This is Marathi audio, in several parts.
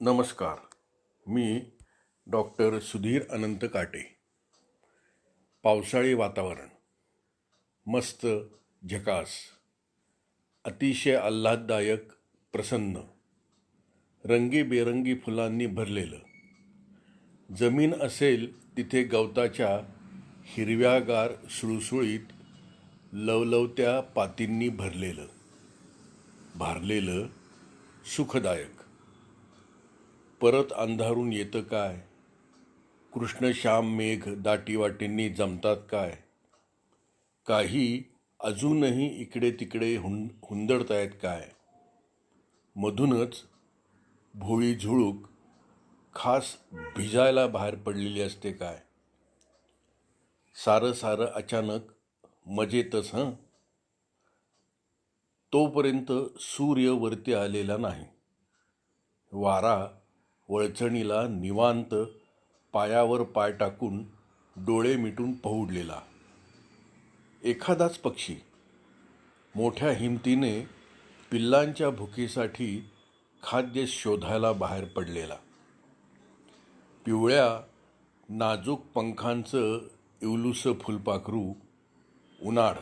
नमस्कार. मी डॉक्टर सुधीर अनंत काटे. पावसाळी वातावरण. मस्त झकास. अतिशय आल्हाददायक प्रसन्न. रंगीबेरंगी फुलांनी भरलेलं. जमीन असेल तिथे गवताच्या हिरव्यागार सुळसुळीत लवलवत्या पातींनी भरलेलं. भारलेलं सुखदायक. परत अंधारून येतं काय? कृष्णश्याम मेघ दाटीवाटींनी जमतात काय? काही अजूनही इकडे तिकडे हुं आहेत काय? मधूनच भोळी झुळूक खास भिजायला बाहेर पडलेली असते काय? सारं सारं अचानक मजेतच हं? तोपर्यंत सूर्य वरती आलेला नाही. वारा वळचणीला निवांत पायावर पाय टाकून डोळे मिटून पहुडलेला. एखादाच पक्षी मोठ्या हिमतीने पिल्लांच्या भुकेसाठी खाद्य शोधायला बाहेर पडलेला. पिवळ्या नाजूक पंखांचं इवलुसं फुलपाखरू उन्हाळ.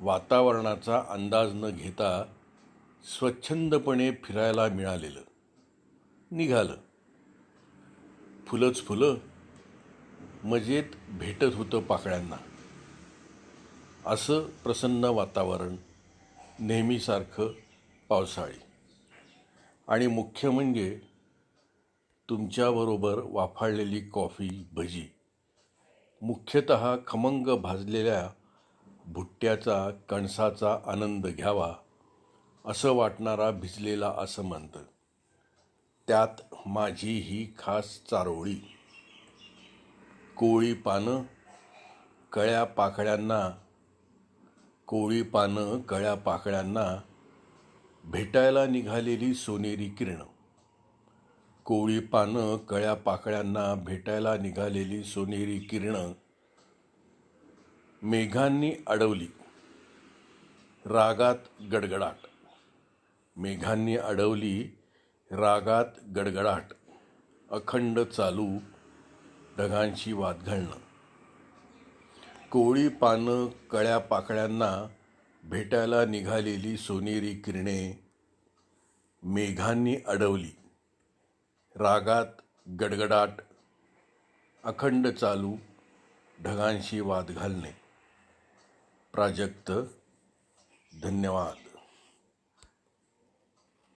वातावरणाचा अंदाज न घेता स्वच्छंदपणे फिरायला मिळालेलं. निघालं. फुलंच फुलं मजेत भेटत होतं पाकळ्यांना. असं प्रसन्न वातावरण नेहमीसारखं पावसाळी. आणि मुख्य म्हणजे तुमच्याबरोबर वाफाळलेली कॉफी भजी. मुख्यतः खमंग भाजलेल्या भुट्ट्याचा कणसाचा आनंद घ्यावा असं वाटणारा भिजलेला असं म्हणतं त्यात माझी ही खास चारोळी. कोळी पानं कळ्या पाकळ्यांना कोळी पानं कळ्या पाकळ्यांना भेटायला निघालेली सोनेरी किरणं. कोळी पानं कळ्या पाकळ्यांना भेटायला निघालेली सोनेरी किरणं मेघांनी अडवली. रागात गडगडाट. मेघांनी अडवली रागात गडगडाट अखंड चालू ढगांशी वाद घालणं. कोळी पानं कळ्या पाकळ्यांना भेटायला निघालेली सोनेरी किरणे मेघांनी अडवली. रागात गडगडाट अखंड चालू ढगांशी वाद घालणे. प्राजक्त धन्यवाद.